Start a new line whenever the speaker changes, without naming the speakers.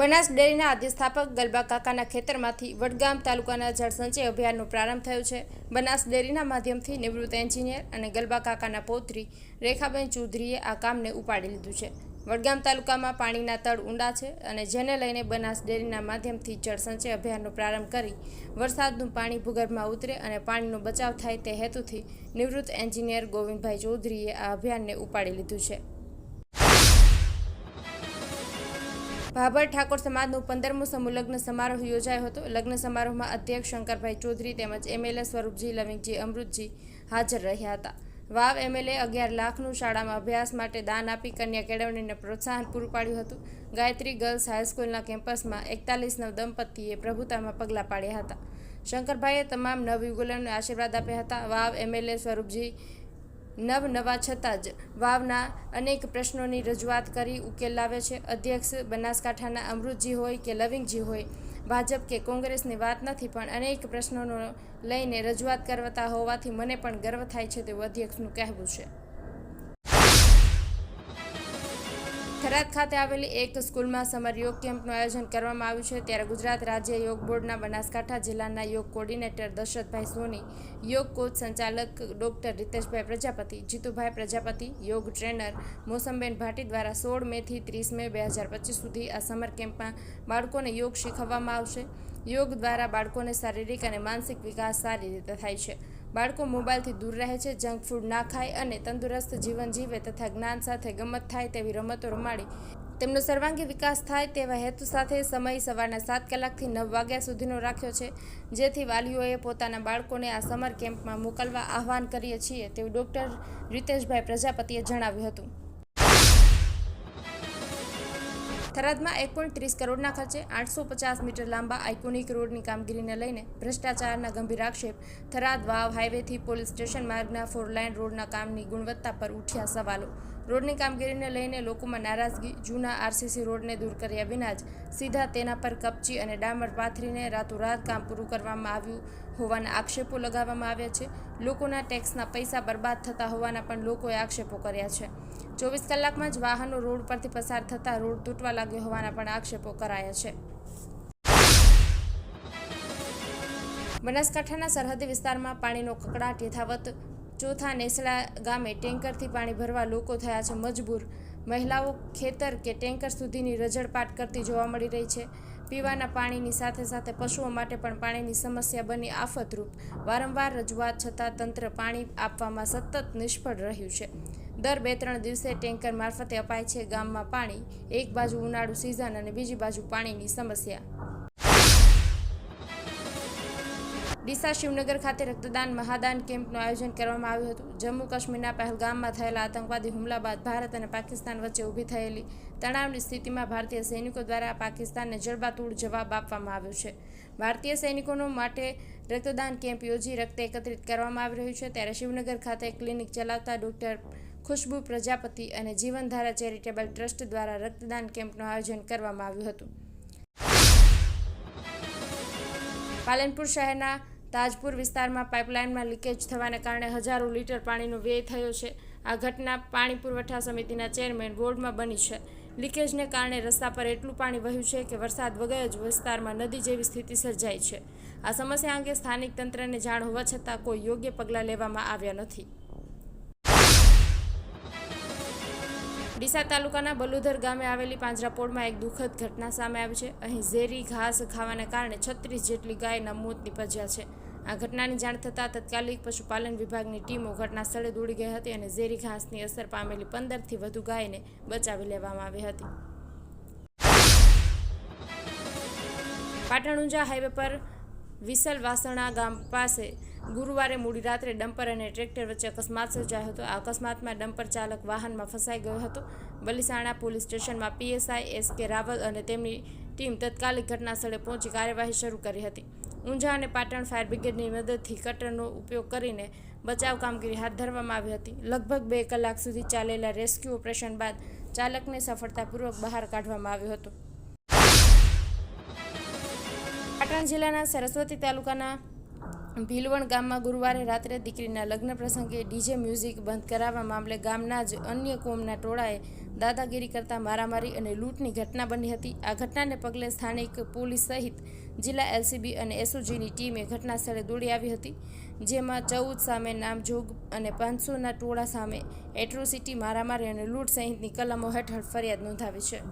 બનાસ ડેરીના અધિસ્થાપક ગલબા કાકાના ખેતરમાંથી વડગામ તાલુકાના જળસંચય અભિયાનનો પ્રારંભ થયો છે. બનાસ ડેરીના માધ્યમથી નિવૃત્ત એન્જિનિયર અને ગલબા કાકાના પૌત્રી રેખાબેન ચૌધરીએ આ કામને ઉપાડી લીધું છે. વડગામ તાલુકામાં પાણીના તળ ઊંડા છે અને જેને લઈને બનાસ ડેરીના માધ્યમથી જળસંચય અભિયાનનો પ્રારંભ કરી વરસાદનું પાણી ભૂગર્ભમાં ઉતરે અને પાણીનો બચાવ થાય તે હેતુથી નિવૃત્ત એન્જિનિયર ગોવિંદભાઈ ચૌધરીએ આ અભિયાનને ઉપાડી લીધું છે. ભાભર ઠાકોર સમાજનું પંદરમું સમૂહ લગ્ન સમારોહ યોજાયો હતો. લગ્ન સમારોહમાં અધ્યક્ષ શંકરભાઈ ચૌધરી તેમજ એમએલએ સ્વરૂપજી લવિંગજી, અમૃતજી હાજર રહ્યા હતા. વાવ એમએલએ અગિયાર લાખનું શાળામાં અભ્યાસ માટે દાન આપી કન્યા કેળવણીને પ્રોત્સાહન પૂરું પાડ્યું હતું. ગાયત્રી ગર્લ્સ હાઈસ્કૂલના કેમ્પસમાં એકતાલીસ નવ દંપતીએ પ્રભુતામાં પગલાં પાડ્યા હતા. શંકરભાઈએ તમામ નવયુગલોને આશીર્વાદ આપ્યા હતા. વાવ એમએલએ સ્વરૂપજી નવ નવા છતાં જ વાવના અનેક પ્રશ્નોની રજૂઆત કરી ઉકેલ લાવે છે. અધ્યક્ષ બનાસકાંઠાના અમૃતજી હોય કે લવિંગજી હોય, ભાજપ કે કોંગ્રેસની વાત નથી, પણ અનેક પ્રશ્નોનો લઈને રજૂઆત કરતા હોવાથી મને પણ ગર્વ થાય છે તેવું અધ્યક્ષનું કહેવું છે. થરાદ ખાતે આવેલી એક સ્કૂલમાં સમર યોગ કેમ્પનું આયોજન કરવામાં આવ્યું છે. ત્યારે ગુજરાત રાજ્ય યોગ બોર્ડના બનાસકાંઠા જિલ્લાના યોગ કોર્ડિનેટર દશરથભાઈ સોની, યોગ કોચ સંચાલક ડોક્ટર રીતેશભાઈ પ્રજાપતિ, જીતુભાઈ પ્રજાપતિ, યોગ ટ્રેનર મોસમબેન ભાટી દ્વારા સોળ મેથી ત્રીસ મે બે હજાર પચીસ સુધી આ સમર કેમ્પમાં બાળકોને યોગ શીખવવામાં આવશે. યોગ દ્વારા બાળકોને શારીરિક અને માનસિક વિકાસ સારી રીતે થાય છે. બાળકો મોબાઈલથી દૂર રહે છે, જંક ફૂડ ના ખાય અને તંદુરસ્ત જીવન જીવે તથા જ્ઞાન સાથે ગમત થાય તેવી રમતો રમાડી. તેમનો સર્વાંગી વિકાસ થાય તેવા હેતુ સાથે સમય સવારના સાત કલાકથી નવ વાગ્યા સુધીનો રાખ્યો છે, જેથી વાલીઓએ પોતાના બાળકોને આ સમર કેમ્પમાં મોકલવા આહવાન કરીએ છીએ, તેવું ડૉક્ટર રીતેશભાઈ પ્રજાપતિએ જણાવ્યું હતું. થરાદમાં એક પોઈન્ટ ત્રીસ કરોડના ખર્ચે આઠસો પચાસ મીટર લાંબા આઇકોનિક રોડની કામગીરીને લઈને ભ્રષ્ટાચારના ગંભીર આક્ષેપ. થરાદ વાવ હાઈવેથી પોલીસ સ્ટેશન માર્ગના ફોરલાઇન રોડના કામની ગુણવત્તા પર ઉઠ્યા સવાલો. રોડની કામગીરીને લઈને લોકોમાં નારાજગી. જૂના આરસીસી રોડને દૂર કર્યા વિના જ સીધા તેના પર કપચી અને ડામર પાથરીને રાતોરાત કામ પૂરું કરવામાં આવ્યું હોવાના આક્ષેપો લગાવવામાં આવ્યા છે. લોકોના ટેક્સના પૈસા બરબાદ થતા હોવાના પણ લોકોએ આક્ષેપો કર્યા છે. ચોવીસ કલાકમાં જ વાહનો રોડ પરથી પસાર થતા રોડ તૂટવા લાગ્યો હોવાના પણ આક્ષેપો કરાયા છે. બનાસકાંઠાના સરહદી વિસ્તારમાં પાણીનો કકડાટ યથાવત ચોથા નેસડા ગામે ટેન્કરથી પાણી ભરવા લોકો થયા છે મજબૂર. મહિલાઓ ખેતર કે ટેન્કર સુધીની રજળપાટ કરતી જોવા મળી રહી છે. પીવાના પાણીની સાથે સાથે પશુઓ માટે પણ પાણીની સમસ્યા બની આફતરૂપ. વારંવાર રજૂઆત છતાં તંત્ર પાણી આપવામાં સતત નિષ્ફળ રહ્યું છે. દર બે ત્રણ દિવસે ટેન્કર મારફતે અપાય છે ગામમાં પાણી. એક બાજુ ઉનાળુ સિઝન અને બીજી બાજુ પાણીની સમસ્યા. ડીસા શિવનગર ખાતે રક્તદાન મહાદાન કેમ્પનું આયોજન કરવામાં આવ્યું હતું. જમ્મુ કાશ્મીરના પહેલગામમાં થયેલા આતંકવાદી હુમલા બાદ ભારત અને પાકિસ્તાન વચ્ચે ઊભી થયેલી તણાવની સ્થિતિમાં ભારતીય સૈનિકો દ્વારા પાકિસ્તાનને જડબાતોડ જવાબ આપવામાં આવ્યો છે. ભારતીય સૈનિકોનો માટે રક્તદાન કેમ્પ યોજી રક્ત એકત્રિત કરવામાં આવી રહ્યું છે. ત્યારે શિવનગર ખાતે ક્લિનિક ચલાવતા ડોક્ટર ખુશ્બુ પ્રજાપતિ અને જીવનધારા ચેરિટેબલ ટ્રસ્ટ દ્વારા રક્તદાન કેમ્પનું આયોજન કરવામાં આવ્યું હતું. પાલનપુર શહેરના તાજપુર વિસ્તારમાં પાઇપલાઇનમાં લીકેજ થવાને કારણે હજારો લીટર પાણીનો વ્યય થયો છે. આ ઘટના પાણી પુરવઠા સમિતિના ચેરમેન વોર્ડમાં બની છે. લીકેજને કારણે રસ્તા પર એટલું પાણી વહ્યું છે કે વરસાદ વગર જ વિસ્તારમાં નદી જેવી સ્થિતિ સર્જાઈ છે. આ સમસ્યા અંગે સ્થાનિક તંત્રને જાણ હોવા છતાં કોઈ યોગ્ય પગલાં લેવામાં આવ્યા નથી. ડીસા તાલુકાના બલુધર ગામે આવેલી પાંજરાપોળમાં એક દુઃખદ ઘટના સામે આવી છે. અહીં ઝેરી ઘાસ ખાવાને કારણે છત્રીસ જેટલી ગાયના મોત નીપજ્યા છે. આ ઘટનાની જાણ થતાં તત્કાલિક પશુપાલન વિભાગની ટીમો ઘટના સ્થળે દોડી ગઈ હતી અને ઝેરી ઘાસની અસર પામેલી પંદરથી વધુ ગાયને બચાવી લેવામાં આવી હતી. પાટણ ઊંઝા હાઈવે પર વિસલ વાસણા ગામ પાસે ગુરુવારે મોડી રાત્રે ડમ્પર અને ટ્રેક્ટર વચ્ચે અકસ્માત સર્જાયો હતો. આ અકસ્માતમાં ડમ્પર ચાલક વાહનમાં ફસાઈ ગયો હતો. બલિસાણા પોલીસ સ્ટેશનમાં પીએસઆઈ એસ કે રાવલ અને તેમની ટીમ તત્કાલિક ઘટના સ્થળે પહોંચી કાર્યવાહી શરૂ કરી હતી. ઊંઝા અને પાટણ ફાયર બ્રિગેડની મદદથી કટરનો ઉપયોગ કરીને બચાવ કામગીરી હાથ ધરવામાં આવી હતી. લગભગ બે કલાક સુધી ચાલેલા રેસ્ક્યુ ઓપરેશન બાદ ચાલકને સફળતાપૂર્વક બહાર કાઢવામાં આવ્યો હતો. પાટણ જિલ્લાના સરસ્વતી તાલુકાના ભીલવણ ગામમાં ગુરુવારે રાત્રે દીકરીના લગ્ન પ્રસંગે ડીજે મ્યુઝિક બંધ કરાવવા મામલે ગામના જ અન્ય કોમના ટોળાએ દાદાગીરી કરતા મારામારી અને લૂંટની ઘટના બની હતી. આ ઘટનાને પગલે સ્થાનિક પોલીસ સહિત જિલ્લા એલસીબી અને એસઓજીની ટીમે ઘટના સ્થળે દોડી આવી હતી, જેમાં ચૌદ સામે નામજોગ અને પાંચસોના ટોળા સામે એટ્રોસિટી, મારામારી અને લૂંટ સહિતની કલમો હેઠળ ફરિયાદ નોંધાવી છે.